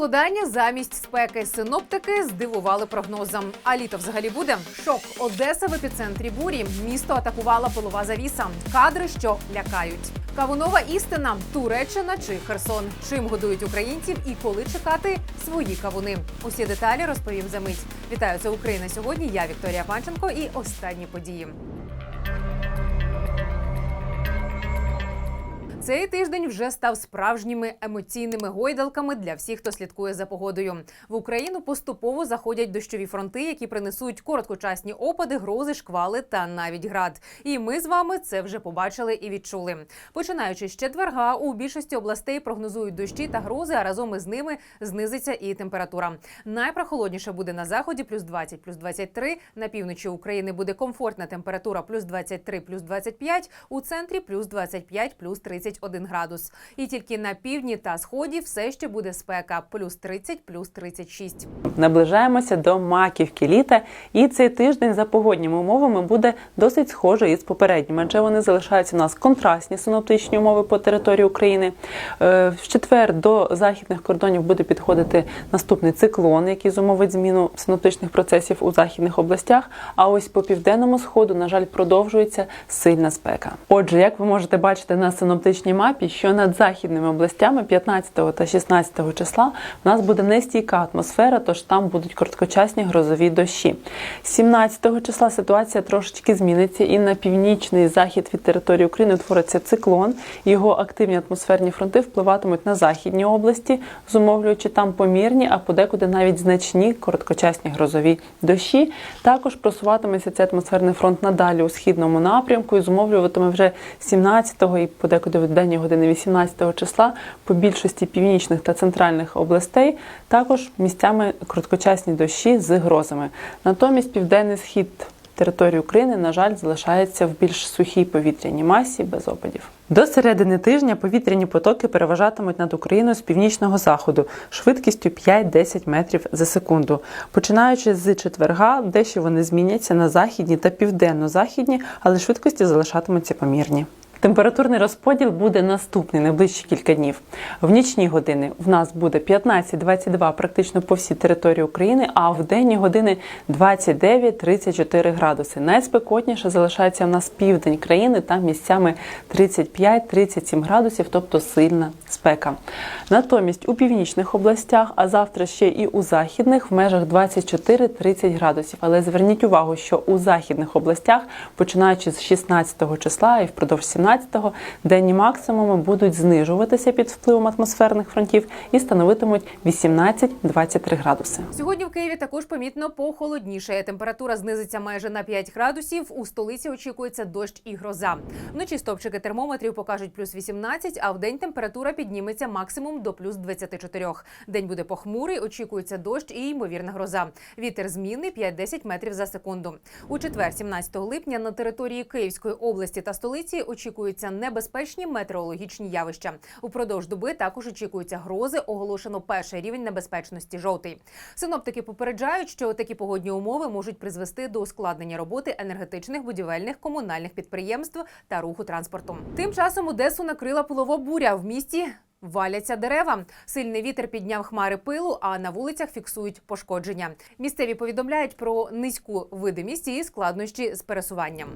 Похолодання замість спеки синоптики здивували прогнозом. А літо взагалі буде шок. Одеса в епіцентрі бурі. Місто атакувала пилова завіса. Кадри, що лякають. Кавунова істина Туреччина чи Херсон. Чим годують українців і коли чекати свої кавуни? Усі деталі розповім за мить. Вітаю це Україна сьогодні. Я Вікторія Панченко і останні події. Цей тиждень вже став справжніми емоційними гойдалками для всіх, хто слідкує за погодою. В Україну поступово заходять дощові фронти, які принесуть короткочасні опади, грози, шквали та навіть град. І ми з вами це вже побачили і відчули. Починаючи з четверга, у більшості областей прогнозують дощі та грози, а разом із ними знизиться і температура. Найпрохолодніше буде на заході плюс 20, плюс 23. На півночі України буде комфортна температура плюс 23, плюс 25. У центрі плюс 25, плюс 31 градус. І тільки на півдні та сході все ще буде спека плюс 30, плюс 36. Наближаємося до маківки літа, і цей тиждень за погодніми умовами буде досить схожий із попередніми, адже вони залишаються у нас контрастні синоптичні умови по території України. Е, В четвер до західних кордонів буде підходити наступний циклон, який зумовить зміну синоптичних процесів у західних областях. А ось по південному сходу, на жаль, продовжується сильна спека. Отже, як ви можете бачити на синоптичній мапі, що над західними областями 15 та 16 числа в нас буде нестійка атмосфера, тож там будуть короткочасні грозові дощі. 17 числа ситуація трошечки зміниться, і на північний захід від території України утвориться циклон. Його активні атмосферні фронти впливатимуть на західні області, зумовлюючи там помірні, а подекуди навіть значні короткочасні грозові дощі. Також просуватиметься цей атмосферний фронт надалі у східному напрямку і зумовлюватиме вже 17 і подекуди в денні години 18 числа по більшості північних та центральних областей також місцями короткочасні дощі з грозами. Натомість південний схід території України, на жаль, залишається в більш сухій повітряній масі без опадів. До середини тижня повітряні потоки переважатимуть над Україною з північного заходу швидкістю 5-10 метрів за секунду. Починаючи з четверга, дещо вони зміняться на західні та південно-західні, але швидкості залишатимуться помірні. Температурний розподіл буде наступний найближчі кілька днів. В нічні години в нас буде 15-22 практично по всій території України, а в денні години 29-34 градуси. Найспекотніше залишається в нас південь країни, там місцями 35-37 градусів, тобто сильна спека. Натомість у північних областях, а завтра ще і у західних в межах 24-30 градусів. Але зверніть увагу, що у західних областях, починаючи з 16 числа і впродовж 17-го, денні максимуми будуть знижуватися під впливом атмосферних фронтів і становитимуть 18-23 градуси. Сьогодні в Києві також помітно похолодніше. Температура знизиться майже на 5 градусів. У столиці очікується дощ і гроза. Вночі стопчики термометрів покажуть плюс 18, а в день температура підніметься максимум до плюс 24. День буде похмурий, очікується дощ і ймовірна гроза. Вітер змінний 5-10 метрів за секунду. У четвер, 17 липня, на території Київської області та столиці очікуються небезпечні метеорологічні явища. Упродовж доби також очікуються грози. Оголошено перший рівень небезпечності жовтий. Синоптики попереджають, що такі погодні умови можуть призвести до ускладнення роботи енергетичних, будівельних, комунальних підприємств та руху транспорту. Тим часом Одесу накрила пилова буря в місті. Валяться дерева. Сильний вітер підняв хмари пилу, а на вулицях фіксують пошкодження. Місцеві повідомляють про низьку видимість і складнощі з пересуванням.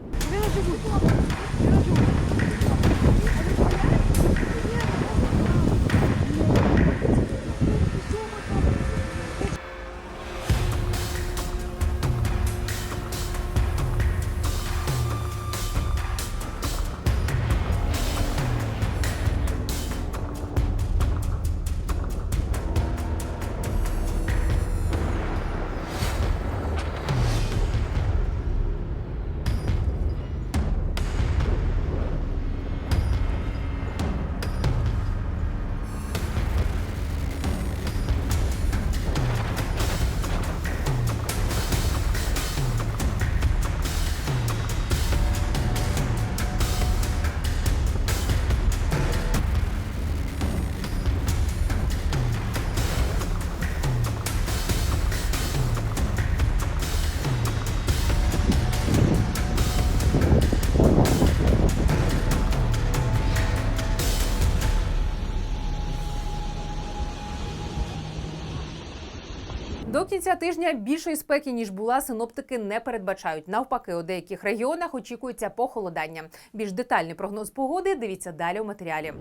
Кінця тижня більшої спеки ніж була, синоптики не передбачають. Навпаки, у деяких регіонах очікується похолодання. Більш детальний прогноз погоди дивіться далі у матеріалі.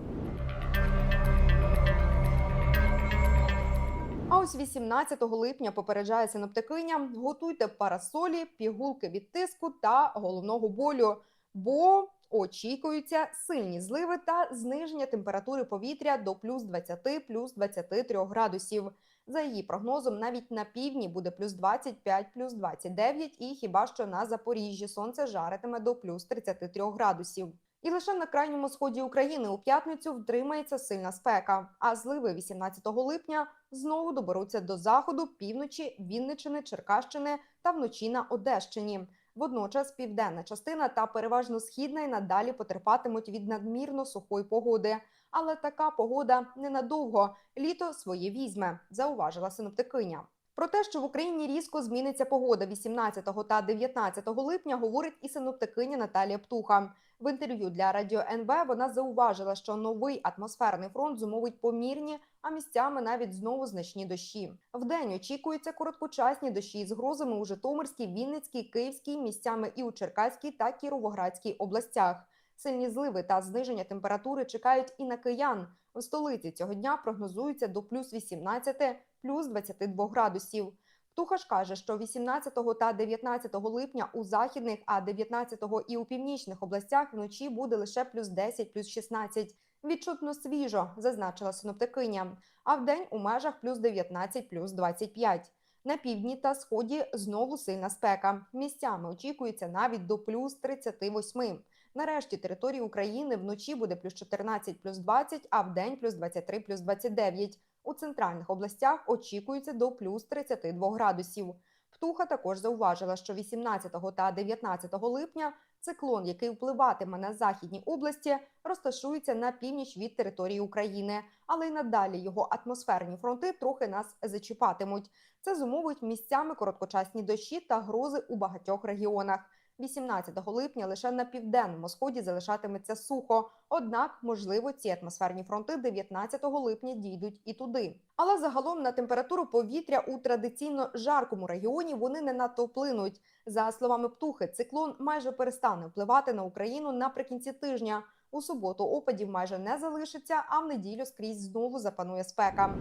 А ось 18 липня попереджає синоптикиня: готуйте парасолі, пігулки від тиску та головного болю, бо очікуються сильні зливи та зниження температури повітря до плюс 20, плюс 23 градусів. За її прогнозом, навіть на півдні буде плюс 25, плюс 29 і хіба що на Запоріжжі сонце жаритиме до плюс 33 градусів. І лише на крайньому сході України у п'ятницю втримається сильна спека. А зливи 18 липня знову доберуться до заходу, півночі, Вінничини, Черкащини та вночі на Одещині. Водночас південна частина та переважно східна й надалі потерпатимуть від надмірно сухої погоди. Але така погода ненадовго. Літо своє візьме, зауважила синоптикиня. Про те, що в Україні різко зміниться погода 18 та 19 липня, говорить і синоптикиня Наталія Птуха. В інтерв'ю для радіо НВ вона зауважила, що новий атмосферний фронт зумовить помірні, а місцями навіть знову значні дощі. Вдень очікуються короткочасні дощі з грозами у Житомирській, Вінницькій, Київській, місцями і у Черкаській та Кіровоградській областях. Сильні зливи та зниження температури чекають і на киян. В столиці цього дня прогнозується до плюс 18, плюс 22 градусів. Птухаш каже, що 18 та 19 липня у західних, а 19 і у північних областях вночі буде лише плюс 10, плюс 16. Відчутно свіжо, зазначила синоптикиня. А вдень у межах плюс 19, плюс 25. На півдні та сході знову сильна спека. Місцями очікується навіть до плюс 38. Нарешті території України вночі буде плюс 14, плюс 20, а вдень плюс 23, плюс 29. У центральних областях очікується до плюс 32 градусів. Птуха також зауважила, що 18 та 19 липня циклон, який впливатиме на західні області, розташується на північ від території України, але й надалі його атмосферні фронти трохи нас зачіпатимуть. Це зумовить місцями короткочасні дощі та грози у багатьох регіонах. 18 липня лише на південному сході залишатиметься сухо. Однак, можливо, ці атмосферні фронти 19 липня дійдуть і туди. Але загалом на температуру повітря у традиційно жаркому регіоні вони не надто вплинуть. За словами птухи, циклон майже перестане впливати на Україну наприкінці тижня. У суботу опадів майже не залишиться, а в неділю скрізь знову запанує спека.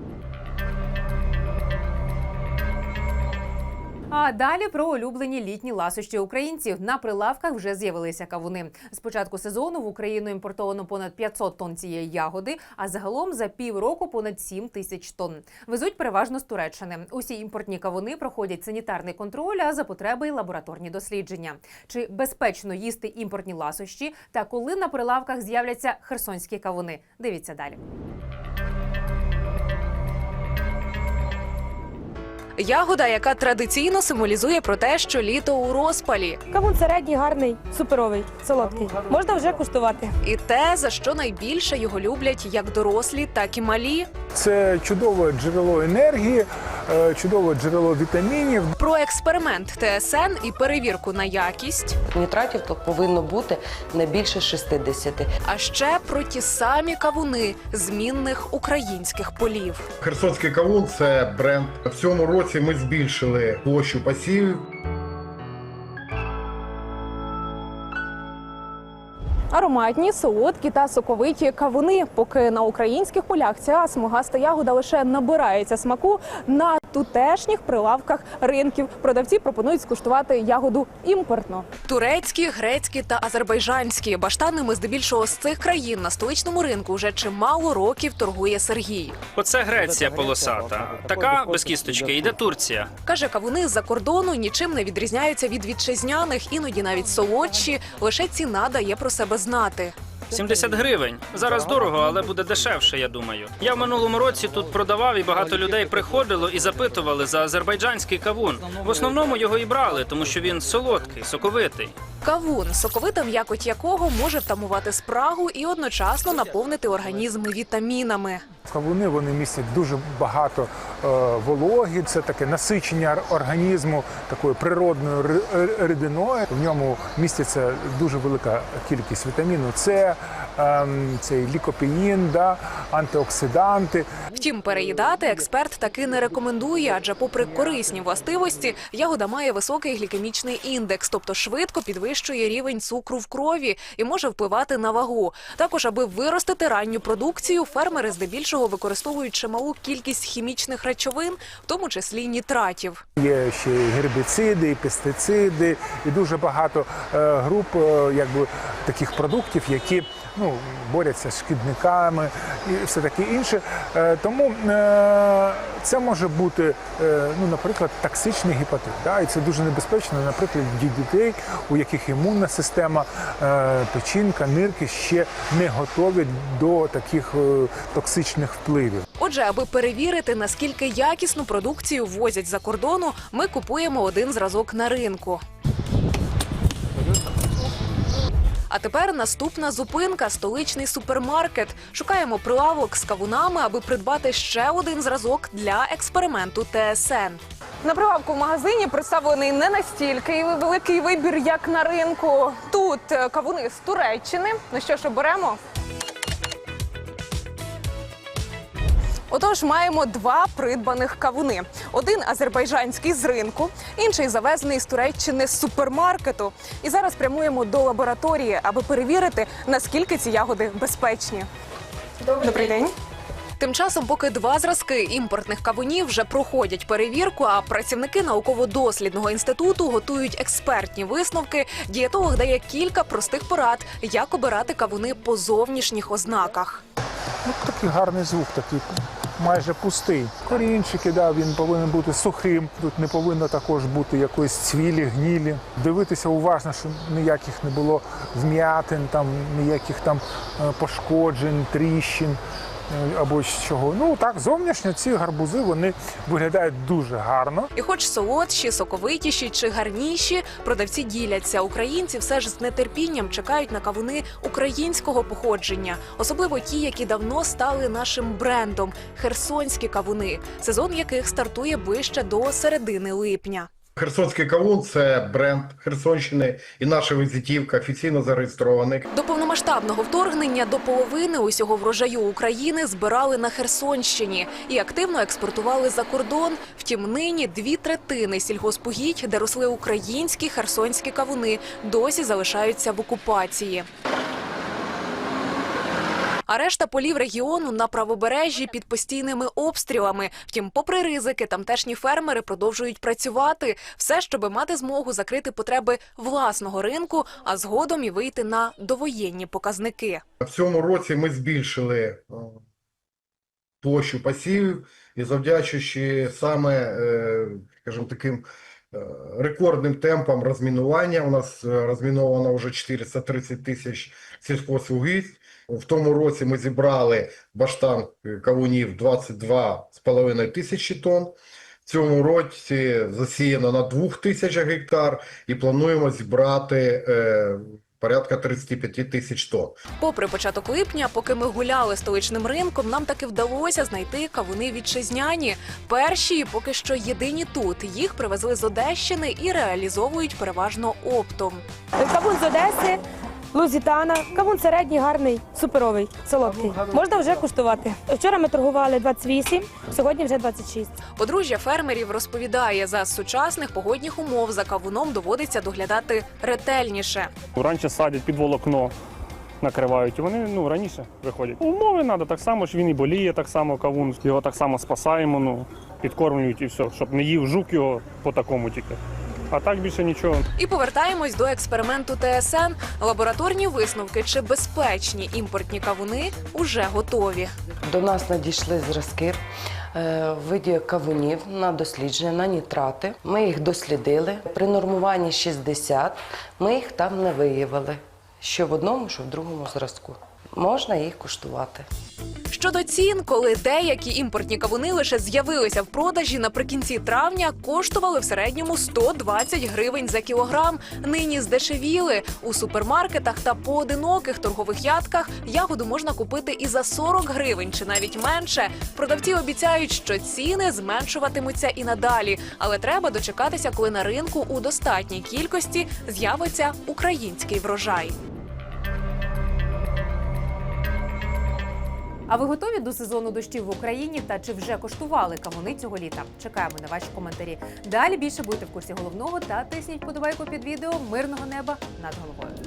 А далі про улюблені літні ласощі українців. На прилавках вже з'явилися кавуни. З початку сезону в Україну імпортовано понад 500 тонн цієї ягоди, а загалом за півроку понад 7 тисяч тонн. Везуть переважно з Туреччини. Усі імпортні кавуни проходять санітарний контроль, а за потреби й лабораторні дослідження. Чи безпечно їсти імпортні ласощі та коли на прилавках з'являться херсонські кавуни? Дивіться далі. Ягода, яка традиційно символізує про те, що літо у розпалі, Кавун середній, гарний, суперовий, солодкий. Можна вже куштувати. і те, за що найбільше його люблять як дорослі, так і малі. Це чудове джерело енергії, чудове джерело вітамінів. Про експеримент ТСН і перевірку на якість, Нітратів то повинно бути не більше 60. а ще про ті самі кавуни змінних українських полів. Херсонський кавун це бренд. В цьому році ми збільшили площу посівів. Ароматні, солодкі та соковиті кавуни. Поки на українських полях ця смугаста ягода лише набирається смаку на тутешніх прилавках ринків. Продавці пропонують скуштувати ягоду імпортно. Турецькі, грецькі та азербайджанські баштанами здебільшого з цих країн на столичному ринку вже чимало років торгує Сергій. Оце Греція полосата. Така без кісточки. Йде Турція. Каже, кавуни з-за кордону нічим не відрізняються від вітчизняних, іноді навіть солодші. Лише ціна дає про себе знати. 70 гривень. Зараз дорого, але буде дешевше, я думаю. Я в минулому році тут продавав, і багато людей приходило і запитували за азербайджанський кавун. В основному його і брали, тому що він солодкий, соковитий. Кавун, соковита м'якоть якого може втамувати спрагу і одночасно наповнити організм вітамінами. Кавуни вони містять дуже багато е, вологи. Це таке насичення організму такою природною ри- ри- рідиною. В ньому міститься дуже велика кількість вітаміну С, цей лікопеїн, да, антиоксиданти. Втім, переїдати експерт таки не рекомендує, адже, попри корисні властивості, ягода має високий глікемічний індекс, тобто швидко підвищує рівень цукру в крові і може впливати на вагу. Також, аби виростити ранню продукцію, фермери здебільшого використовують чималу кількість хімічних речовин, в тому числі нітратів. Є ще і гербіциди, і пестициди, і дуже багато е, груп е, якби, таких продуктів, які ну, борються з шкідниками і все таке інше. Е, тому е, це може бути, е, ну, наприклад, токсичний гепатит. Да? І це дуже небезпечно, наприклад, для дітей, у яких імунна система, печінка, нирки ще не готові до таких токсичних впливів. Отже, аби перевірити, наскільки якісну продукцію возять за кордону, ми купуємо один зразок на ринку. А тепер наступна зупинка столичний супермаркет. Шукаємо прилавок з кавунами, аби придбати ще один зразок для експерименту ТСН. На прилавку в магазині представлений не настільки великий вибір, як на ринку. Тут е, кавуни з Туреччини. Ну що ж, оберемо? Отож, маємо два придбаних кавуни: один азербайджанський з ринку, інший завезений з Туреччини з супермаркету. І зараз прямуємо до лабораторії, аби перевірити, наскільки ці ягоди безпечні. Добрий день. Тим часом, поки два зразки імпортних кавунів вже проходять перевірку, а працівники науково-дослідного інституту готують експертні висновки. Дієтолог дає кілька простих порад, як обирати кавуни по зовнішніх ознаках. Ну, такий гарний звук, такий майже пустий. Корінчики, да, він повинен бути сухим. Тут не повинно також бути якоїсь цвілі, гнілі. Дивитися уважно, щоб ніяких не було вм'ятин, там, ніяких там е, пошкоджень, тріщин. Е, Або чого. Ну так, зовнішньо ці гарбузи вони виглядають дуже гарно. І, хоч солодші, соковитіші чи гарніші, продавці діляться. Українці все ж з нетерпінням чекають на кавуни українського походження, особливо ті, які давно стали нашим брендом херсонські кавуни, сезон яких стартує ближче до середини липня. Херсонський кавун це бренд Херсонщини і наша візитівка офіційно зареєстрований. До повномасштабного вторгнення до половини усього врожаю України збирали на Херсонщині і активно експортували за кордон. Втім, нині дві третини сільгоспугідь, де росли українські херсонські кавуни, досі залишаються в окупації. А решта полів регіону на правобережжі під постійними обстрілами. Втім, попри ризики, тамтешні фермери продовжують працювати все, щоб мати змогу закрити потреби власного ринку, а згодом і вийти на довоєнні показники. В цьому році ми збільшили е, площу посівів і завдячуючи саме, е, скажімо, таким е, рекордним темпам розмінування. У нас розміновано вже 430 тисяч сільхозвугідь. В тому році ми зібрали баштан е, кавунів 22,5 тисячі тонн. В цьому році засіяно на 2 тисячах гектар і плануємо зібрати е, порядка 35 тисяч тонн. Попри початок липня, поки ми гуляли столичним ринком, нам таки вдалося знайти кавуни вітчизняні. Перші і поки що єдині тут. Їх привезли з Одещини і реалізовують переважно оптом. Кавун з Одеси, Лузітана. Кавун середній, гарний, суперовий, солодкий. Можна вже куштувати. Вчора ми торгували 28, сьогодні вже 26. Подружжя фермерів розповідає, за сучасних погодних умов за кавуном доводиться доглядати ретельніше. Раніше садять під волокно, накривають, і вони ну, раніше виходять. Умови треба так само, що він і боліє так само кавун, його так само спасаємо, ну, підкормлюють і все, щоб не їв жук його по такому тільки. А так більше нічого. І повертаємось до експерименту ТСН. Лабораторні висновки чи безпечні імпортні кавуни уже готові. До нас надійшли зразки е, в виді кавунів на дослідження, на нітрати. Ми їх дослідили. При нормуванні 60 ми їх там не виявили. Що в одному, що в другому зразку. Можна їх куштувати. Щодо цін, коли деякі імпортні кавуни лише з'явилися в продажі наприкінці травня, коштували в середньому 120 гривень за кілограм. Нині здешевіли у супермаркетах та поодиноких торгових ядках. Ягоду можна купити і за 40 гривень чи навіть менше. Продавці обіцяють, що ціни зменшуватимуться і надалі, але треба дочекатися, коли на ринку у достатній кількості з'явиться український врожай. А ви готові до сезону дощів в Україні та чи вже коштували кавуни цього літа? Чекаємо на ваші коментарі. Далі більше будете в курсі головного та тисніть подобайку під відео мирного неба над головою.